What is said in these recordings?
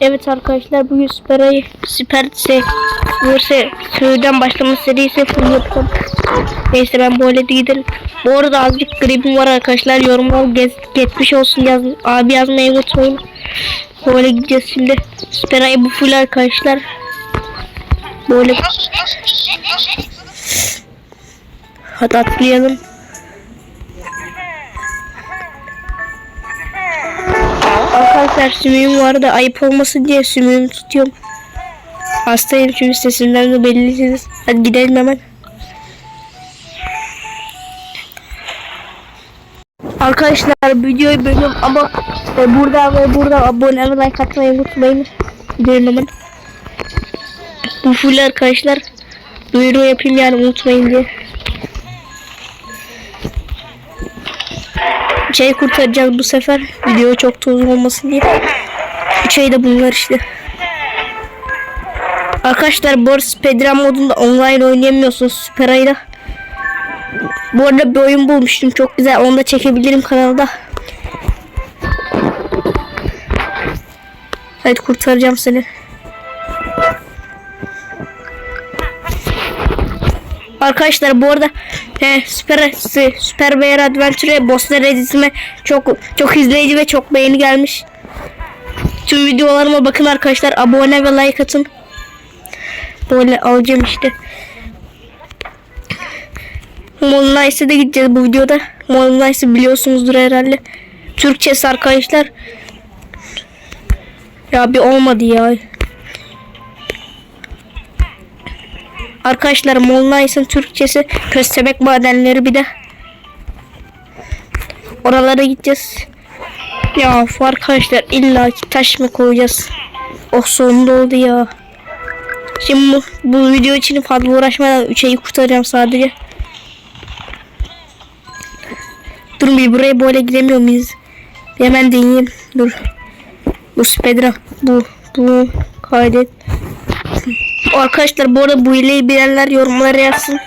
Evet arkadaşlar bugün Süperayı Süper se Bursa Sürü'den başlama serisi full yapacağım. Neyse ben böyle de gidelim. Bu arada azıcık gripim var arkadaşlar. Yorumlar gez, geçmiş olsun yaz, abi yazmayı unutmayın. Böyle gideceğiz şimdi. Süperayı bu full arkadaşlar. Böyle hadi atlayalım. Arkadaşlar sümüğüm vardı ayıp olmasın diye sümüğümü tutuyorum. Hastayım çünkü sesimden de bellisiniz. Hadi gidelim hemen. Arkadaşlar videoyu bölüyorum ama e, burada ve burada abone ve like atmayı unutmayın. Gidelim hemen. Bu full arkadaşlar. Duyuru yapayım yani unutmayın diye. Şey kurtaracağız bu sefer. Video çok toz olmasın diye. Şey de bunlar işte. Arkadaşlar bu arada modunda online oynayamıyorsunuz Süper Ay'da. Bu arada bir oyun bulmuştum çok güzel onu da çekebilirim kanalda. Hadi kurtaracağım seni. Arkadaşlar bu arada he, Süper Süper Bear Adventure Bosslar Edit'ime çok çok izleyici ve çok beğeni gelmiş. Tüm videolarıma bakın arkadaşlar. Abone ve like atın. Böyle alacağım işte. Molnice'e de gideceğiz bu videoda. Molnice'ı biliyorsunuzdur herhalde. Türkçesi arkadaşlar. Ya bir olmadı ya. Arkadaşlar Molnice'ın Türkçesi köstebek madenleri bir de. Oralara gideceğiz. Ya arkadaşlar illa taş mı koyacağız? Oh sonunda oldu ya. Şimdi bu, bu video için fazla uğraşmadan 3'e kurtaracağım sadece. Dur bir buraya böyle gidemiyor muyuz? Hemen deneyeyim. Dur. Bu speedrun. Bu. Bu. Kaydet. Arkadaşlar bu arada bu hileyi bilenler yorumlara yazsın.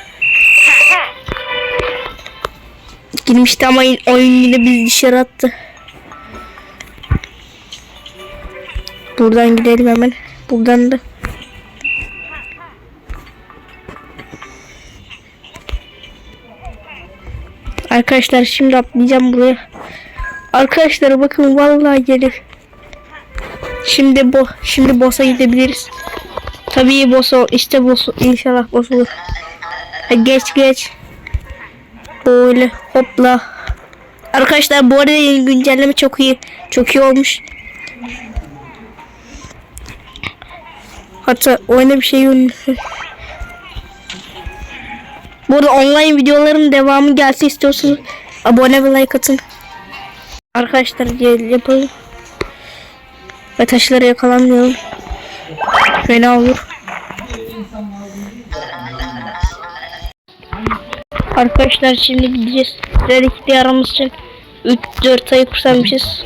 Girmişti ama oyun yine bizi dışarı attı. Buradan gidelim hemen. Buradan da. Arkadaşlar şimdi atlayacağım buraya. Arkadaşlar bakın vallahi gelir. Şimdi bu şimdi boss'a gidebiliriz. Tabii boss ol. İşte boss inşallah boss olur. Geç geç. Böyle hopla. Arkadaşlar bu arada güncelleme çok iyi. Çok iyi olmuş. Hatta oyuna bir şey. Bu arada online videoların devamı gelse istiyorsanız abone ve like atın. Arkadaşlar yapalım. Ve taşları yakalanmayalım. Fena olur. Arkadaşlar şimdi gideceğiz. Dedik bir aramız için 3-4 ay kurtarmışız.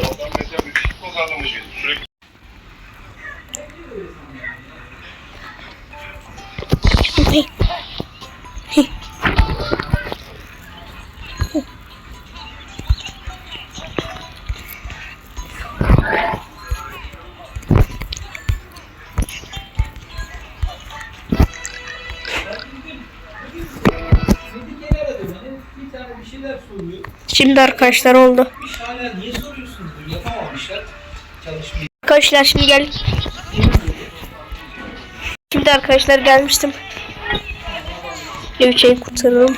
Gene Şimdi arkadaşlar oldu. Arkadaşlar şimdi gel. Şimdi arkadaşlar gelmiştim. Şey kurtaralım.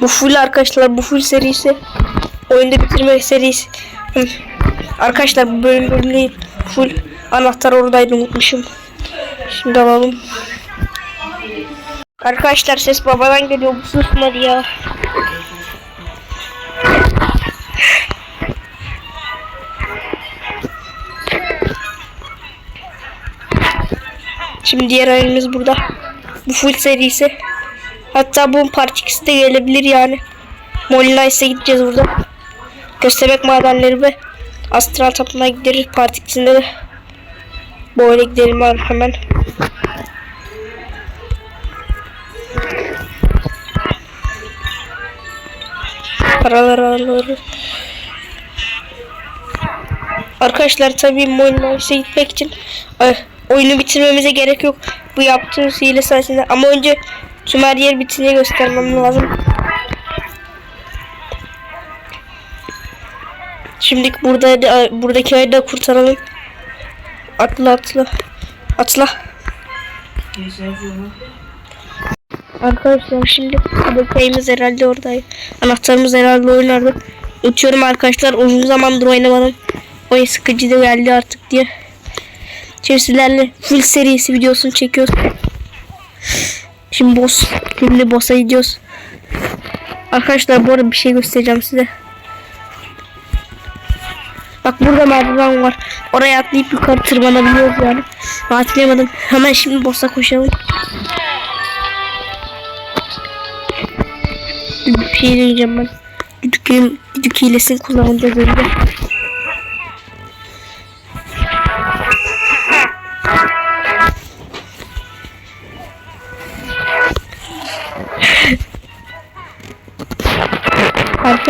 Bu full arkadaşlar bu full serisi. Oyunda bitirme serisi. Hı. Arkadaşlar bu bölüm bölüm değil. Full anahtar oradaydı unutmuşum. Şimdi alalım. Arkadaşlar ses babadan geliyor bu susmadı ya. Şimdi diğer oyunumuz burada. Bu full serisi. Hatta bu part 2'si de gelebilir yani. Molinice'e gideceğiz burada. Köstebek madenleri ve astral tapınağa gideriz part 2'sinde de. Böyle gidelim hemen. Paraları alırız. Arkadaşlar tabii Moynas'a gitmek için e, oyunu bitirmemize gerek yok. Bu yaptığımız hile sayesinde. Ama önce tüm her yer bitince göstermem lazım. Şimdi burada buradaki ayı da kurtaralım. Atla atla. Atla. Arkadaşlar şimdi buradaki herhalde orada. Anahtarımız herhalde oynardı. Uçuyorum arkadaşlar. Uzun zamandır oynamadım. Oyun sıkıcı da geldi artık diye. Şimdi sizlerle full serisi videosunu çekiyoruz. Şimdi boss. Şimdi boss'a gidiyoruz. Arkadaşlar bu arada bir şey göstereceğim size. Bak burada merdiven var. Oraya atlayıp yukarı tırmanabiliyoruz yani. Atlayamadım. Hemen şimdi boss'a koşalım. Bir şey diyeceğim ben. Düdük, düdük hilesini kullanacağız önce.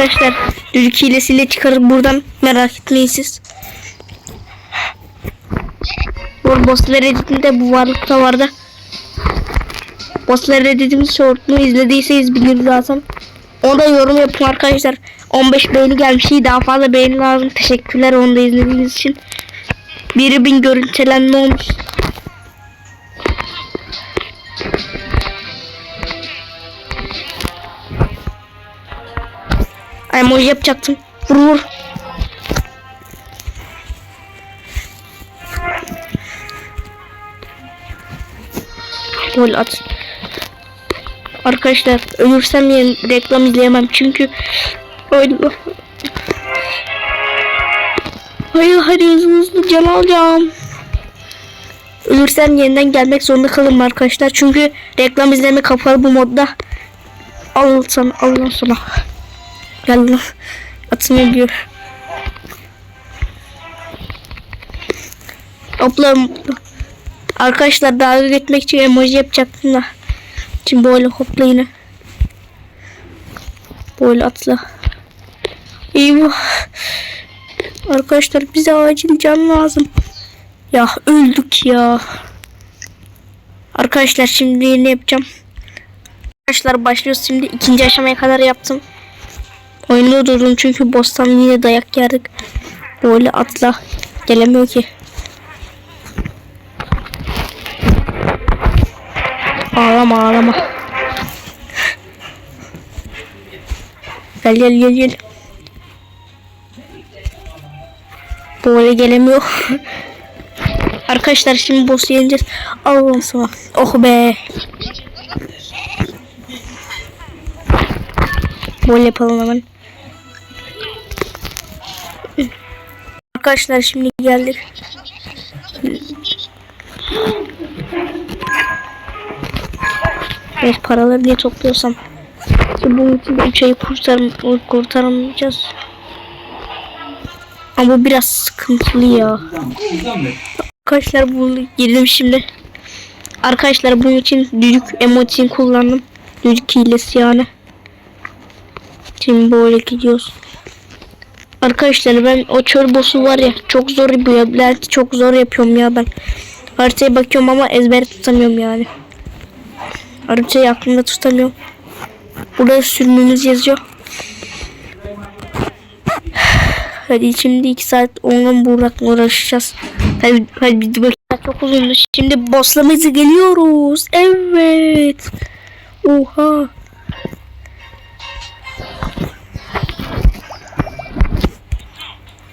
Arkadaşlar düdük hilesiyle çıkarıp buradan merak etmeyin siz. Bu bosslar editinde bu varlıkta vardı. Bosslar editimiz shortunu izlediyseniz bilin zaten. Onu da yorum yapın arkadaşlar. 15 beğeni gelmiş. Daha fazla beğeni lazım. Teşekkürler onu da izlediğiniz için. Biri bin görüntülenme olmuş. Emoji yapacaktım. Vur vur. Gol at. Arkadaşlar ölürsem yine reklam izleyemem çünkü öyle Hayır hadi hızlı hızlı can alacağım. Ölürsem yeniden gelmek zorunda kalırım arkadaşlar. Çünkü reklam izleme kapalı bu modda. Al sana al lan sana. Gel lan. Atın diyor. Hopla mutlu. Arkadaşlar dalga geçmek için emoji yapacaktım da. Şimdi böyle hopla yine. Böyle atla. Eyvah. Arkadaşlar bize acil can lazım. Ya öldük ya. Arkadaşlar şimdi ne yapacağım? Arkadaşlar başlıyoruz şimdi. ikinci aşamaya kadar yaptım. Oyunu durdum çünkü boss'tan yine dayak yerdik. Böyle atla. Gelemiyor ki. Ağlama ağlama. Gel gel gel gel. Böyle gelemiyor. Arkadaşlar şimdi boss'u yeneceğiz. Allah'ım sana. Oh be. Böyle yapalım hemen. Arkadaşlar şimdi geldik. Evet paraları niye topluyorsam. İşte bunun için de üç ayı kurtar kurtaramayacağız. Ama bu biraz sıkıntılı ya. Arkadaşlar bu girdim şimdi. Arkadaşlar bunun için düdük emotin kullandım. Düdük hilesi yani. Şimdi böyle gidiyoruz. Arkadaşlar ben o çöl boss'u var ya çok zor yapıyor. Labirenti çok zor yapıyorum ya ben. Haritaya bakıyorum ama ezber tutamıyorum yani. Haritayı aklımda tutamıyorum. Burada sürümümüz yazıyor. Hadi şimdi 2 saat onunla burada uğraşacağız. Hadi, hadi bir bakayım. Çok uzundu. Şimdi boss'lamızı geliyoruz. Evet. Oha.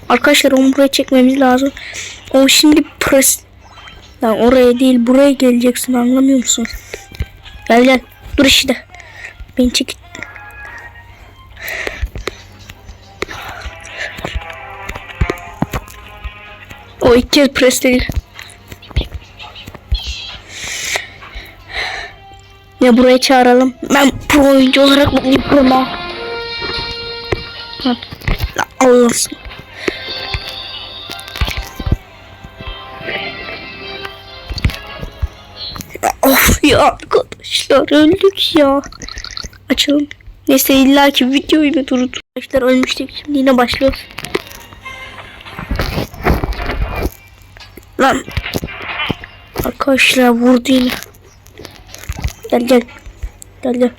Arkadaşlar onu buraya çekmemiz lazım. O şimdi pres... Lan oraya değil buraya geleceksin anlamıyor musun? Gel gel. Dur işte. Beni çek. O ilk kez presleri. Ya buraya çağıralım. Ben pro oyuncu olarak mutluyum kurma. Allah'ım. Ya arkadaşlar öldük ya. Açalım. Neyse illa ki videoyu da durdur. Arkadaşlar ölmüştük şimdi yine başlıyoruz. Lan. Arkadaşlar vurdu yine. Gel gel. Gel gel.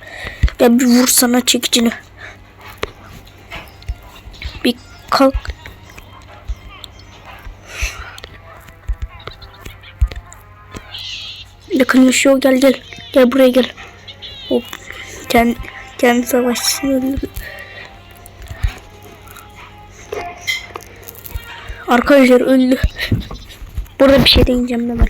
Gel bir vur sana çekicini. Bir kalk. Yakın yaşıyor gel gel. Gel buraya gel. Hop. Kendi, kendi savaşçısını öldürdü. Arkadaşlar öldü. Burada bir şey deneyeceğim hemen.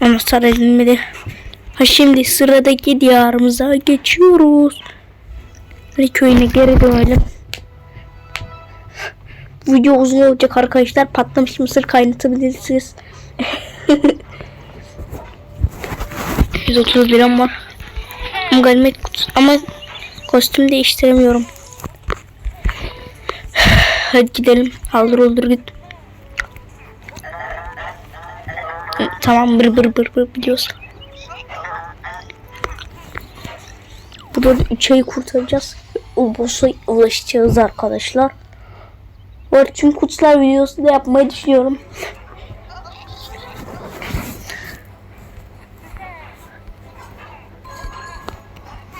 Ama sarı edilmedi. Ha şimdi sıradaki diyarımıza geçiyoruz. Hadi köyüne geri dönelim. Video uzun olacak arkadaşlar. Patlamış mısır kaynatabilirsiniz. 130 liram var. Ama kutusu- ama kostüm değiştiremiyorum. Hadi gidelim. Haldır olur git. Tamam bır bır bır bır biliyoruz. Burada 3 ayı kurtaracağız. O boss'a ulaşacağız arkadaşlar. Bu arada tüm kutular videosu da yapmayı düşünüyorum.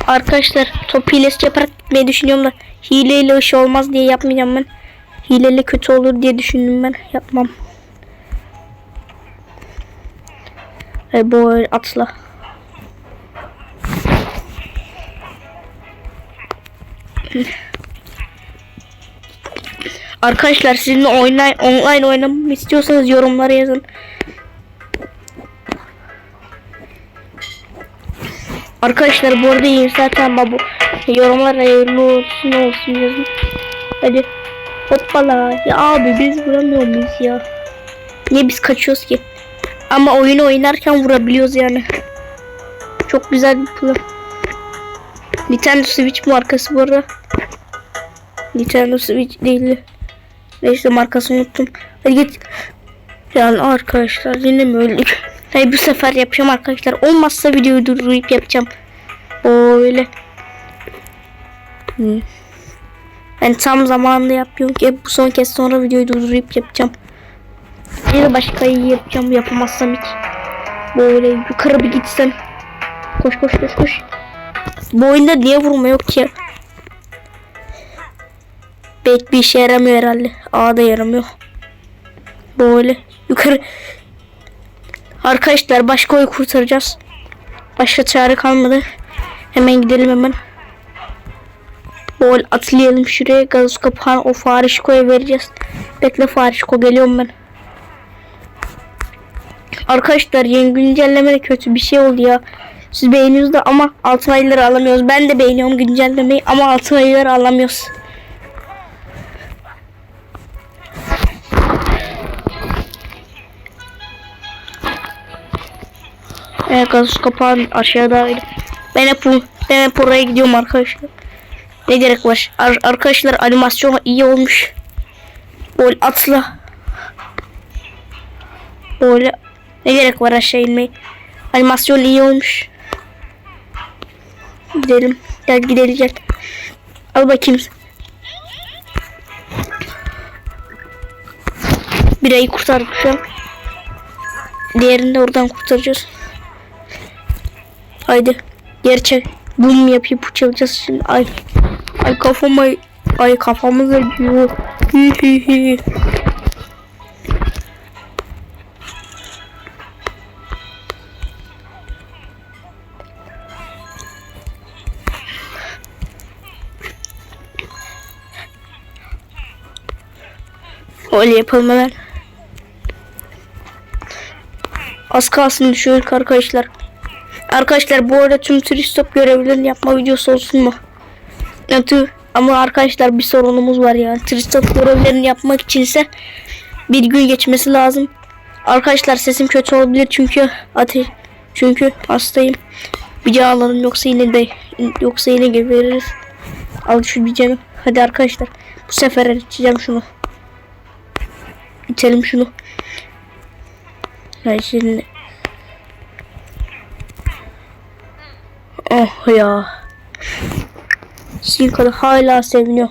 Arkadaşlar top hilesi yaparak gitmeyi düşünüyorum da hileyle iş olmaz diye yapmayacağım ben. Hileyle kötü olur diye düşündüm ben. Yapmam. Ve bu atla. Arkadaşlar sizinle online, online oynamamı istiyorsanız yorumlara yazın. Arkadaşlar bu arada zaten babu yorumlara hayırlı olsun olsun yazın. Hadi. Hoppala. Ya abi biz vuramıyor muyuz ya? Niye biz kaçıyoruz ki? Ama oyunu oynarken vurabiliyoruz yani. Çok güzel bir plan. Nintendo Switch markası bu arada. Nintendo Switch değil. Neyse markasını unuttum. Hadi git. Yani arkadaşlar yine mi öldük? Hayır bu sefer yapacağım arkadaşlar. Olmazsa videoyu durdurup yapacağım. Öyle. Hmm. Ben tam zamanında yapıyorum ki bu son kez sonra videoyu durdurup yapacağım. Bir başka iyi yapacağım yapamazsam hiç. Böyle yukarı bir gitsem. Koş koş koş koş. Bu oyunda niye vurma yok ki? Pek bir işe yaramıyor herhalde. A'da yaramıyor. Böyle yukarı. Arkadaşlar başka oy kurtaracağız. Başka çare kalmadı. Hemen gidelim hemen. Bol atlayalım şuraya. Gaz kapağını o Farişko'ya vereceğiz. Bekle Farişko geliyorum ben. Arkadaşlar yeni güncelleme de kötü bir şey oldu ya. Siz beğeniyorsunuz da ama altın ayları alamıyoruz. Ben de beğeniyorum güncellemeyi ama altın ayları alamıyoruz. Evet gaz kapağı aşağıda. Ben hep, ben hep oraya gidiyorum arkadaşlar. Ne gerek var? Ar- arkadaşlar animasyon iyi olmuş. Böyle atla. Böyle ne gerek var aşağı inmeyi? Animasyon iyi olmuş. Gidelim. Gel gidelim gel. Al bakayım. Birayı kurtardık şu an. Diğerini de oradan kurtaracağız. Haydi. Gerçek. Boom yapıp uçacağız şimdi. Ay. Ay kafama. Ay kafamız acıyor. Öyle yapalım hemen. Az kalsın düşürdük arkadaşlar. Arkadaşlar bu arada tüm turistop görevlerini yapma videosu olsun mu? Ya, tü- ama arkadaşlar bir sorunumuz var ya. Turistop görevlerini yapmak içinse bir gün geçmesi lazım. Arkadaşlar sesim kötü olabilir çünkü ateş çünkü hastayım. Bir can alalım yoksa yine de yoksa yine gebeririz. Al şu bir canım. Hadi arkadaşlar. Bu sefer içeceğim şunu. İçelim şunu. Hayır şimdi. Oh ya. Sinka'da hala seviniyor.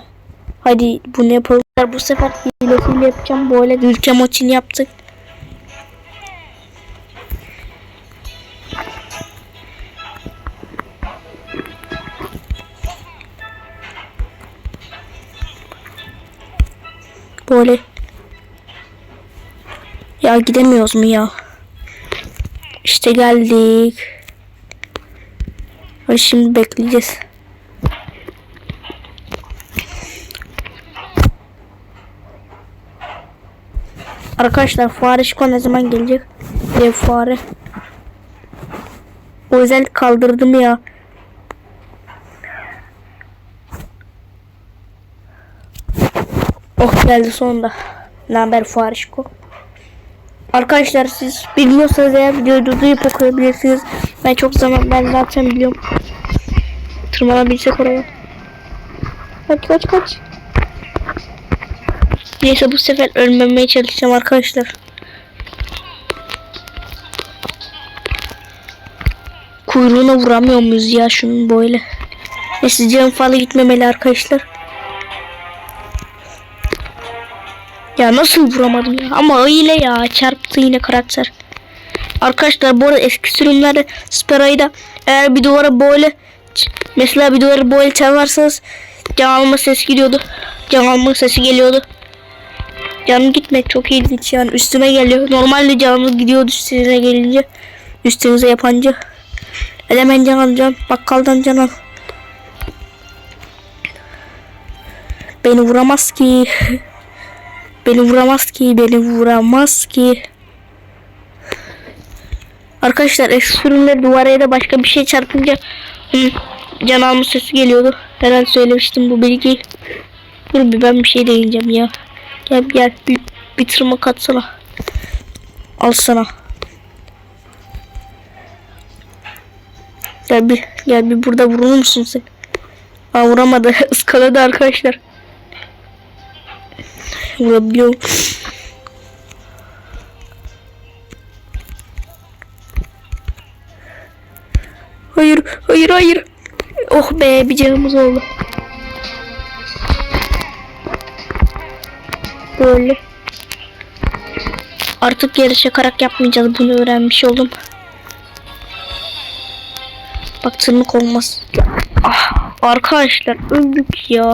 Hadi bunu yapalım. Bu sefer hilesiyle yapacağım. Böyle ülke maçını yaptık. Böyle ya gidemiyoruz mu ya? İşte geldik. Ay şimdi bekleyeceğiz. Arkadaşlar fare şiko ne zaman gelecek? Dev fare. O özel kaldırdım ya. Oh geldi sonunda. Ne haber fare şiko? Arkadaşlar siz bilmiyorsanız eğer videoyu durdurup okuyabilirsiniz. Ben çok zaman ben zaten biliyorum. Tırmanabilsek oraya. Kaç kaç kaç. Neyse bu sefer ölmemeye çalışacağım arkadaşlar. Kuyruğuna vuramıyor muyuz ya şunun böyle? Neyse canım fazla gitmemeli arkadaşlar. Ya nasıl vuramadım ya? Ama öyle ya çarptı yine karakter. Arkadaşlar bu arada eski sürümlerde Spara'yı eğer bir duvara böyle mesela bir duvara böyle çarparsanız can alma sesi geliyordu. Can alma sesi geliyordu. Canım gitmek çok ilginç yani üstüme geliyor. Normalde canımız gidiyordu üstüne gelince. Üstünüze yapanca. Hemen can alacağım. Bakkaldan can al. Beni vuramaz ki. Beni vuramaz ki. Beni vuramaz ki. Arkadaşlar eski sürümde duvara ya da başka bir şey çarpınca can alma sesi geliyordu. Herhalde söylemiştim bu bilgiyi. Dur bir ben bir şey değineceğim ya. Gel gel bir, bir tırmak atsana. Al sana. Gel bir gel bir burada vurur musun sen? Aa vuramadı. Iskaladı arkadaşlar. Vurabiliyor. Hayır, hayır. Oh be bir canımız oldu. Böyle. Artık yarış çakarak yapmayacağız. Bunu öğrenmiş oldum. Bak tırmık olmaz. Ah, arkadaşlar öldük ya.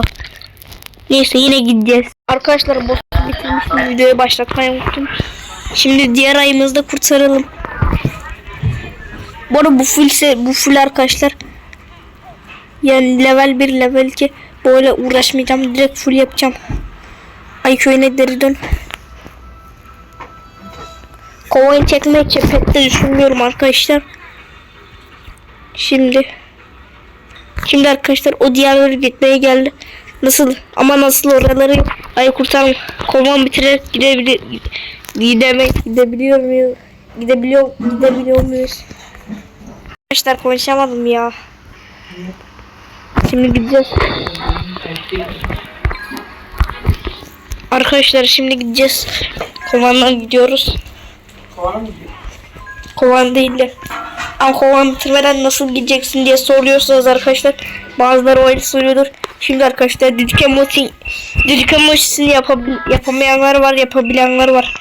Neyse yine gideceğiz. Arkadaşlar boss bitirmişim. Videoyu başlatmayı unuttum. Şimdi diğer ayımızda kurtaralım. Bu arada bu full bu full arkadaşlar. Yani level 1 level 2 böyle uğraşmayacağım. Direkt full yapacağım. Ay köyüne geri dön. Kovayı çekmeyi pek de düşünmüyorum arkadaşlar. Şimdi Şimdi arkadaşlar o diğerleri gitmeye geldi. Nasıl ama nasıl oraları ay kurtar kovan bitirerek gidebilir gidemek gidebiliyor muyuz? Gidebiliyor gidebiliyor muyuz? Arkadaşlar konuşamadım ya. Şimdi gideceğiz. Arkadaşlar şimdi gideceğiz. Kovandan gidiyoruz. Kovana mı gidiyor? Kovan değil de. Ama kovan bitirmeden nasıl gideceksin diye soruyorsunuz arkadaşlar. Bazıları öyle soruyordur. Şimdi arkadaşlar düdük emoji düdük emojisini yapamayanlar var, yapabilenler var.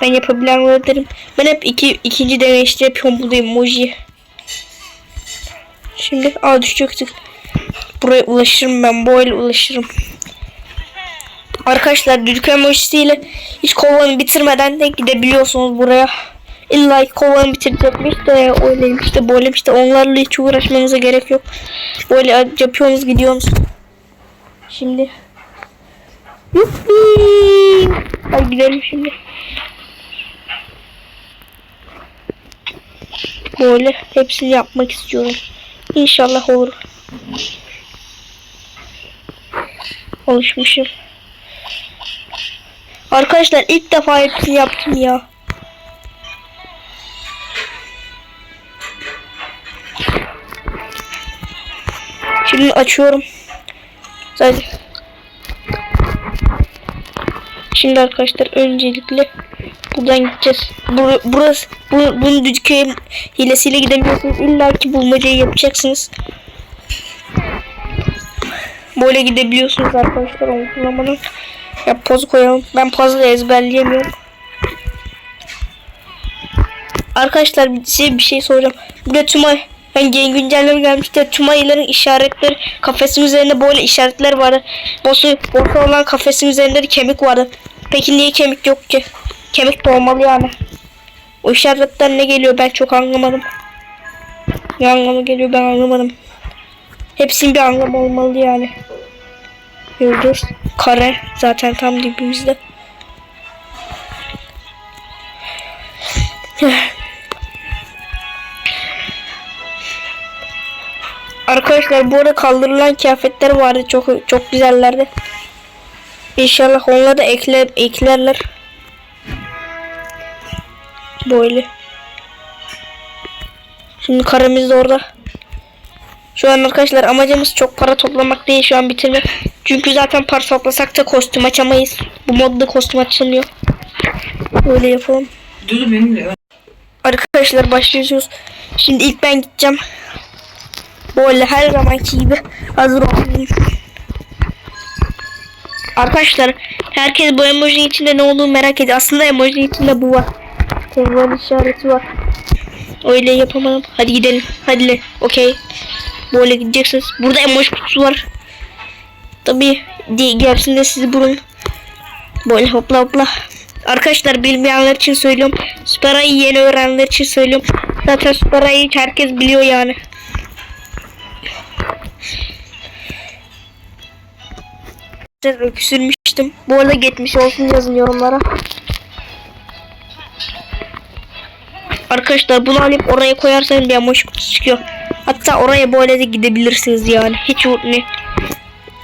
Ben yapabilenler derim. Ben hep iki, ikinci deneyişte yapıyorum bu emoji. Şimdi aa düşecektik. Buraya ulaşırım ben. Böyle ulaşırım. Arkadaşlar düdük emojisiyle hiç kovanı bitirmeden de gidebiliyorsunuz buraya. İlla ki kovanı bitirecekmiş de öyleymiş de böyleymiş de onlarla hiç uğraşmanıza gerek yok. Böyle yapıyorsunuz gidiyorsunuz. Şimdi Yuppi. Hadi gidelim şimdi. Böyle hepsini yapmak istiyorum. İnşallah olur. Alışmışım. Arkadaşlar ilk defa hepsini yaptım ya. Şimdi açıyorum. Sadece. Şimdi arkadaşlar öncelikle buradan gideceğiz. Bur burası bu, bunu düdüköy hilesiyle gidemiyorsunuz. İlla ki bulmacayı yapacaksınız. Böyle gidebiliyorsunuz arkadaşlar onu kullanmadan. Ya poz koyalım. Ben puzzle ezberleyemiyorum. Arkadaşlar size bir şey soracağım. Burada tüm ay yani yeni güncelleme gelmişti. Tüm ayların işaretleri kafesin üzerinde böyle işaretler vardı. Bosu, bosu olan kafesin üzerinde de kemik vardı. Peki niye kemik yok ki? Kemik de yani. O işaretten ne geliyor ben çok anlamadım. Ne anlamı geliyor ben anlamadım. Hepsinin bir anlamı olmalı yani. Yıldız, kare zaten tam dibimizde. Arkadaşlar bu arada kaldırılan kıyafetler vardı çok çok güzellerdi. İnşallah onları da ekle, eklerler. Böyle. Şimdi karemiz de orada. Şu an arkadaşlar amacımız çok para toplamak değil şu an bitirmek. Çünkü zaten para toplasak da kostüm açamayız. Bu modda kostüm açılmıyor. Böyle yapalım. Dur dur benimle. Arkadaşlar başlıyoruz. Şimdi ilk ben gideceğim. Böyle her zamanki gibi hazır olmalıyım. Arkadaşlar herkes bu emoji içinde ne olduğunu merak ediyor. Aslında emoji içinde bu var. Telefon işareti var. Öyle yapamadım. Hadi gidelim. Hadi. Okey. Böyle gideceksiniz. Burada emoji kutusu var. Tabii gerisinde sizi bulun. Böyle hopla hopla. Arkadaşlar bilmeyenler için söylüyorum. Süper Ay'ı yeni öğrenenler için söylüyorum. Zaten Süper Ay'ı herkes biliyor yani. Öksürmüştüm. Bu arada geçmiş olsun yazın yorumlara. Arkadaşlar bunu alıp oraya koyarsanız bir emoji kutusu çıkıyor. Hatta oraya böyle de gidebilirsiniz yani. Hiç ne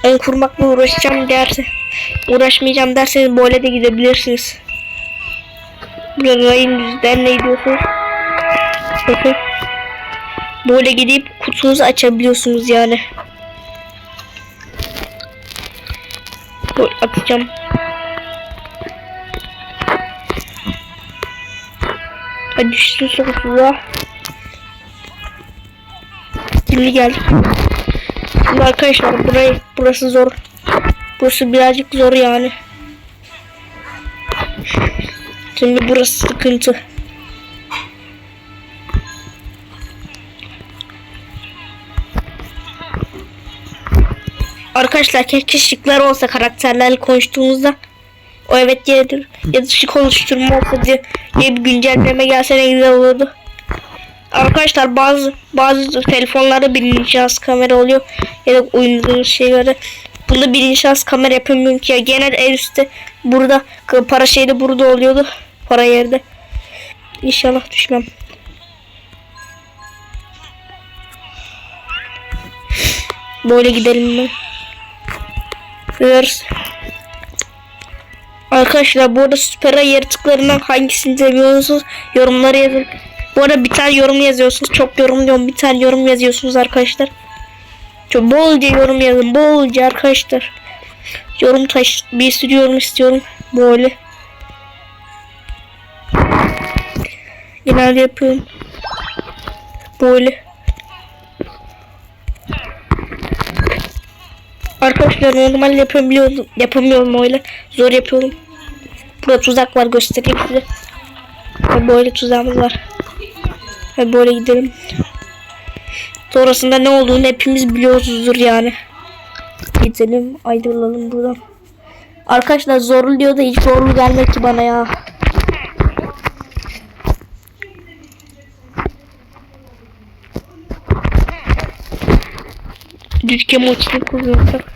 ön kurmakla uğraşacağım derse uğraşmayacağım derseniz böyle de gidebilirsiniz. Burada rayın düzden ne diyorsunuz? Böyle gidip kutunuzu açabiliyorsunuz yani. Böyle atacağım. Hadi düşsün sokusuza. Şimdi gel. Şimdi arkadaşlar burayı burası zor. Burası birazcık zor yani. Şimdi burası sıkıntı. Arkadaşlar keşke şıklar olsa karakterlerle konuştuğumuzda o evet diyedir ya da şık oluşturma olsa diye, diye bir güncelleme gelse ne güzel olurdu. Arkadaşlar bazı bazı telefonlarda birinci şahıs kamera oluyor ya da oynadığınız şeylerde bunda birinci şahıs kamera yapamıyorum ki ya genel en üstte burada para şeyde burada oluyordu para yerde. İnşallah düşmem. Böyle gidelim mi? Hırs. Arkadaşlar bu arada süper yaratıklarından hangisini seviyorsunuz? Yorumlara yazın. Bu arada bir tane yorum yazıyorsunuz. Çok yorum diyorum. Bir tane yorum yazıyorsunuz arkadaşlar. Çok bolca yorum yazın. Bolca arkadaşlar. Yorum taş bir sürü yorum istiyorum. Böyle. Genelde yapıyorum. Böyle. Arkadaşlar normal yapamıyorum. Yapamıyorum öyle. Zor yapıyorum. Burada tuzak var göstereyim size. Ve Böyle tuzağımız var. Ve böyle gidelim. Sonrasında ne olduğunu hepimiz biliyoruzdur yani. Gidelim ayrılalım buradan. Arkadaşlar zorlu diyor da hiç zorlu gelmedi ki bana ya. Düzke moçlu kullanacak.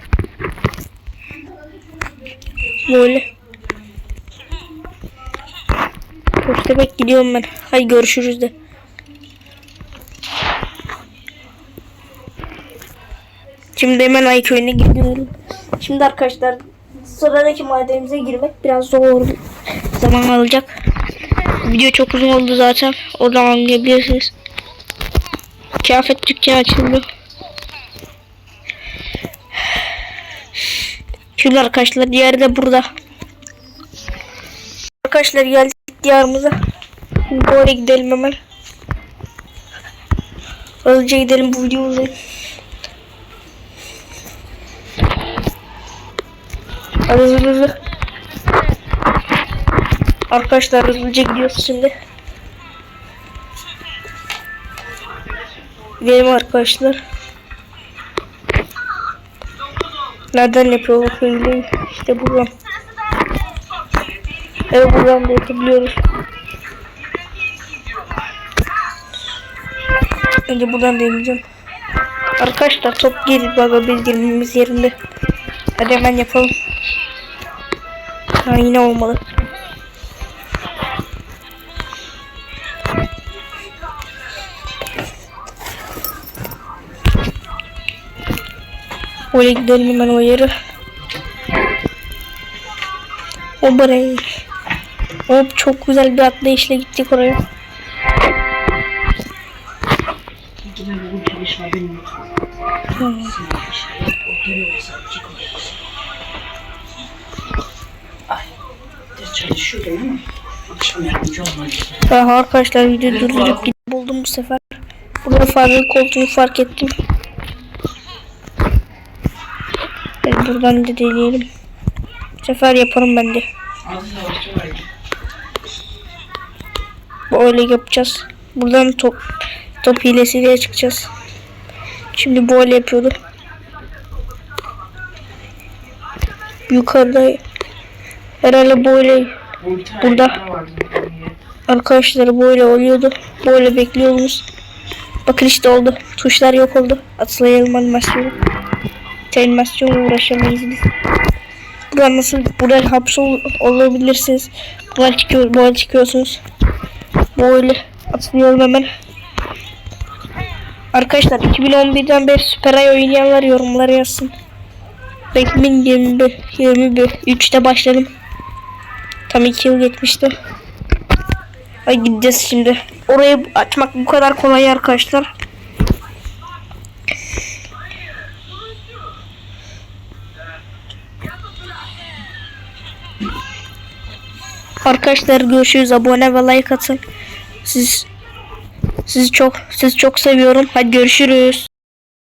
Böyle. Köstebek gidiyorum ben. Hay görüşürüz de. Şimdi hemen ay köyüne gidiyorum. Şimdi arkadaşlar sıradaki madenimize girmek biraz zor zaman alacak. Video çok uzun oldu zaten. O zaman anlayabilirsiniz. Kıyafet dükkanı açıldı. Şimdi arkadaşlar diğeri de burada. Arkadaşlar geldik diyarımıza. Şimdi oraya gidelim hemen. Hızlıca gidelim bu videomuzu. Hadi hızlı hızlı. Arkadaşlar hızlıca gidiyoruz şimdi. Gidelim arkadaşlar. Nereden yapıyor köylü? İşte buradan. Evet buradan da yapabiliyoruz. Önce buradan deneyeceğim. Arkadaşlar top geri baga bildirimimiz yerinde. Hadi hemen yapalım. Ha yine olmalı. Oraya gidelim hemen o yere. O buraya. Hop çok güzel bir atlayışla gittik oraya. Ben arkadaşlar video durdurup gidip buldum bu sefer. Burada farklı koltuğunu fark ettim. Hadi buradan da deneyelim. Bu sefer yaparım ben de. Böyle yapacağız. Buradan top top hilesiyle çıkacağız. Şimdi böyle yapıyordu. Yukarıda herhalde böyle Burada. arkadaşlar böyle oluyordu. Böyle bekliyordunuz. Bakın işte oldu. Tuşlar yok oldu. Atlayalım animasyonu. Animasyonla uğraşamayız biz. Buradan nasıl buradan hapsol olabilirsiniz. Buradan çıkıyor, buradan çıkıyorsunuz. Böyle atlıyorum hemen. Arkadaşlar 2011'den beri Süper Ay oynayanlar yorumlara yazsın. Ben 2021 23'te başladım. Tam 2 yıl geçmişti. Ay gideceğiz şimdi. Orayı açmak bu kadar kolay arkadaşlar. Arkadaşlar görüşürüz. Abone ve like atın. Siz sizi çok sizi çok seviyorum. Hadi görüşürüz.